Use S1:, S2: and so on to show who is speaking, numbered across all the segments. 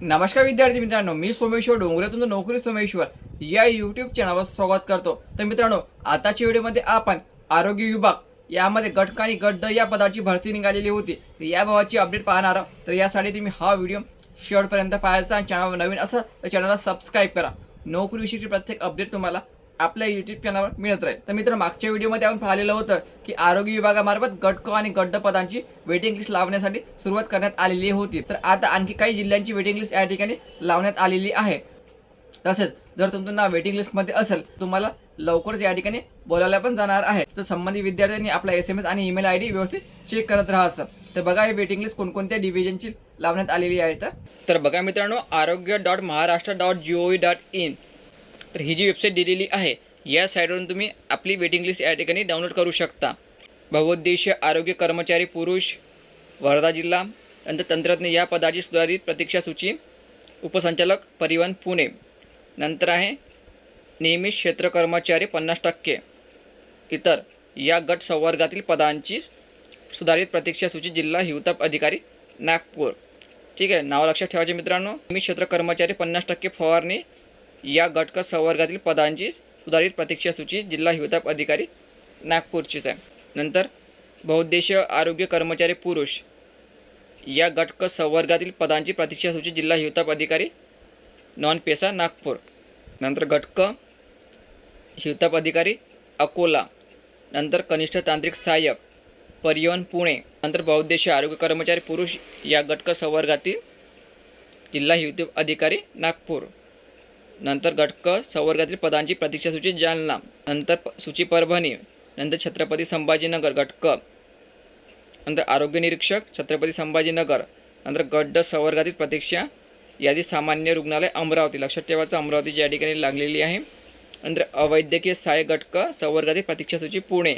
S1: नमस्कार विद्यार्थी मित्रांनो मी सोमेश्वर डोंगरे तुमचं नोकरी सोमेश्वर या युट्यूब चॅनलवर स्वागत करतो. तर मित्रांनो आताच्या व्हिडिओमध्ये आपण आरोग्य विभाग यामध्ये गटक आणि गड्ड या पदाची भरती निघालेली होती. तर याबाबतची अपडेट पाहणार आहोत. तर यासाठी तुम्ही हा व्हिडिओ शेवटपर्यंत पाहायचा आणि चॅनल नवीन असं तर चॅनलला सबस्क्राईब करा. नोकरीविषयीची प्रत्येक अपडेट तुम्हाला आपल्या युट्यूब चॅनलवर मिळत राहील. तर मित्र मागच्या व्हिडिओमध्ये आपण पाहिलेलं होतं की आरोग्य विभागामार्फत गटक आणि गड्ड पदांची वेटिंग लिस्ट लावण्यासाठी सुरुवात करण्यात आलेली होती. तर आता आणखी काही जिल्ह्यांची वेटिंग लिस्ट या ठिकाणी लावण्यात आलेली आहे. तसेच जर तुमचं नाव वेटिंग लिस्टमध्ये असेल तुम्हाला लवकरच या ठिकाणी बोलायला पण जाणार आहे. तर संबंधित विद्यार्थ्यांनी आपला एस एम एस आणि ईमेल आय डी व्यवस्थित चेक करत राहायचं तर बघा हे वेटिंग लिस्ट कोणकोणत्या डिव्हिजनची लावण्यात आलेली आहे. तर तर बघा मित्रांनो Arogya dot Maharashtra dot G O V dot in तर ही जी वेबसाईट दिलेली आहे या साईटवरून तुम्ही आपली वेटिंग लिस्ट या ठिकाणी डाउनलोड करू शकता. बहुउद्देशीय आरोग्य कर्मचारी पुरुष वर्धा जिल्हा नंतर तंत्रज्ञ या पदाची सुधारित प्रतीक्षा सूची उपसंचालक परिवहन पुणे. नंतर आहे नियमित क्षेत्र कर्मचारी पन्नास टक्के. इतर या गट संवर्गातील पदांची सुधारित प्रतीक्षा सूची जिल्हा हिवताप अधिकारी नागपूर. ठीक आहे नाव लक्षात ठेवायचे मित्रांनो. नियमित क्षेत्र कर्मचारी पन्नास टक्के फवारणी या गटक संवर्गातील पदांची सुधारित प्रतीक्षा सूची जिल्हा हिवताप अधिकारी नागपूरचीच आहे. नंतर बहुद्देशीय आरोग्य कर्मचारी पुरुष या गटक संवर्गातील पदांची प्रतीक्षा सूची जिल्हा हिवताप अधिकारी नॉन पेसा नागपूर. नंतर गटक हिवताप अधिकारी अकोला. नंतर कनिष्ठ तांत्रिक सहाय्यक परिवहन पुणे. नंतर बहुद्देशीय आरोग्य कर्मचारी पुरुष या गटक संवर्गातील जिल्हा हिवताप अधिकारी नागपूर. नंतर घटक संवर्गातील पदांची प्रतीक्षा सूची जालना. नंतर सूची परभणी. नंतर छत्रपती संभाजीनगर घटक. नंतर आरोग्य निरीक्षक छत्रपती संभाजीनगर. नंतर गड्ड संवर्गातील प्रतीक्षा. यादी सामान्य रुग्णालय अमरावती. लक्षात ठेवायचं अमरावतीची या ठिकाणी लागलेली आहे. नंतर अवैद्यकीय सहाय्यक घटक संवर्गातील प्रतीक्षा सूची पुणे.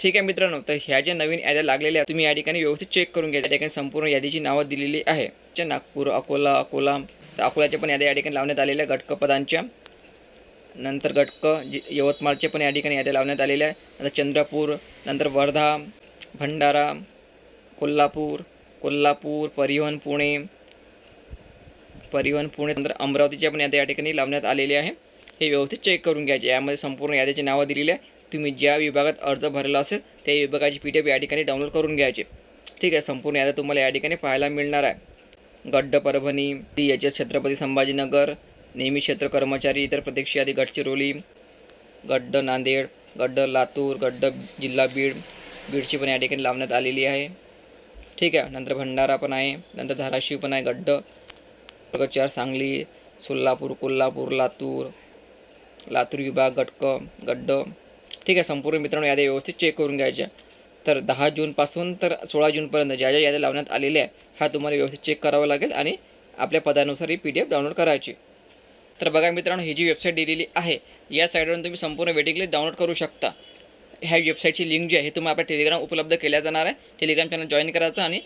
S1: ठीक आहे मित्रांनो तर ह्या ज्या नवीन याद्या लागलेल्या आहेत तुम्ही या ठिकाणी व्यवस्थित चेक करून घ्या. या ठिकाणी संपूर्ण यादीची नावं दिलेली आहे. नागपूर अकोला अकोला तर अकोल्याच्या पण याद्या या ठिकाणी लावण्यात आलेल्या घटक पदांच्या नंतर घटक जे यवतमाळचे पण या ठिकाणी याद्या लावण्यात आलेल्या आहे नंतर चंद्रपूर नंतर वर्धा भंडारा कोल्हापूर कोल्हापूर परिवहन पुणे परिवहन पुणे नंतर अमरावतीच्या पण याद्या या ठिकाणी लावण्यात आलेले आहे. हे व्यवस्थित चेक करून घ्यायचे. यामध्ये संपूर्ण याद्याची नावं दिलेली आहे तुम्ही ज्या विभागात अर्ज भरला असेल त्या विभागाची पी डी एफ या ठिकाणी डाउनलोड करून घ्यायचे. ठीक आहे संपूर्ण याद्या तुम्हाला या ठिकाणी पाहायला मिळणार आहे. गड्ड परभणी एच एस छत्रपती संभाजीनगर नेहमी क्षेत्र कर्मचारी इतर प्रतीक्षा यादी गडचिरोली गड्ड नांदेड गड्ड लातूर गड्ड जिल्हा बीड बीडची पण या ठिकाणी लावण्यात आलेली आहे. ठीक आहे नंतर भंडारा पण आहे नंतर धाराशिव पण आहे गड्ड वर्ग चार सांगली सोलापूर कोल्हापूर लातूर लातूर विभाग गटक गड्ड. ठीक आहे संपूर्ण मित्रांनो याद्या व्यवस्थित चेक करून घ्यायच्या. तर दहा जूनपासून तर सोळा जूनपर्यंत ज्या ज्या याद्या लावण्यात आलेल्या आहे हा तुम्हाला व्यवस्थित चेक करावं लागेल आणि आपल्या पदानुसार ही पी डी एफ डाउनलोड करायची. तर बघा मित्रांनो ही जी वेबसाईट दिलेली आहे या साईटवरून तुम्ही संपूर्ण वेटिंग लिस्ट डाउनलोड करू शकता. ह्या वेबसाईटची लिंक जी आहे हे तुम्ही आपल्या टेलिग्राम उपलब्ध केल्या जाणार आहे. टेलिग्राम चॅनल जॉईन करायचं आणि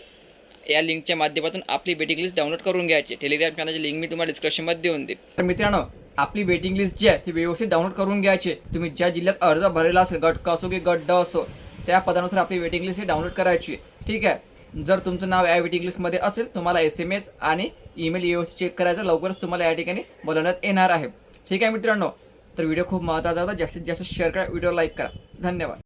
S1: या लिंकच्या माध्यमातून आपली वेटिंग लिस्ट डाउनलोड करून घ्यायची. टेलिग्राम चॅनलची लिंक मी तुम्हाला डिस्क्रिप्शनमध्ये देऊन देईन. तर मित्रांनो आपली वेटिंग लिस्ट जी आहे ती व्यवस्थित डाउनलोड करून घ्यायची. तुम्ही ज्या जिल्ह्यात अर्ज भरलेला असेल गट क असो की गट ड असो त्या पदानुसार आपली वेटिंग लिस्ट ही डाउनलोड करायची ठीक आहे? जर तुमचं नाव या वेटिंग लिस्टमध्ये असेल तुम्हाला एस एम एस आणि ईमेल व्यवस्थित चेक करायचं लवकरच तुम्हाला या ठिकाणी बोलवण्यात येणार आहे. ठीक आहे मित्रांनो? तर व्हिडिओ खूप महत्त्वाचा होता. जास्तीत जास्त शेअर करा व्हिडिओ लाईक करा. धन्यवाद.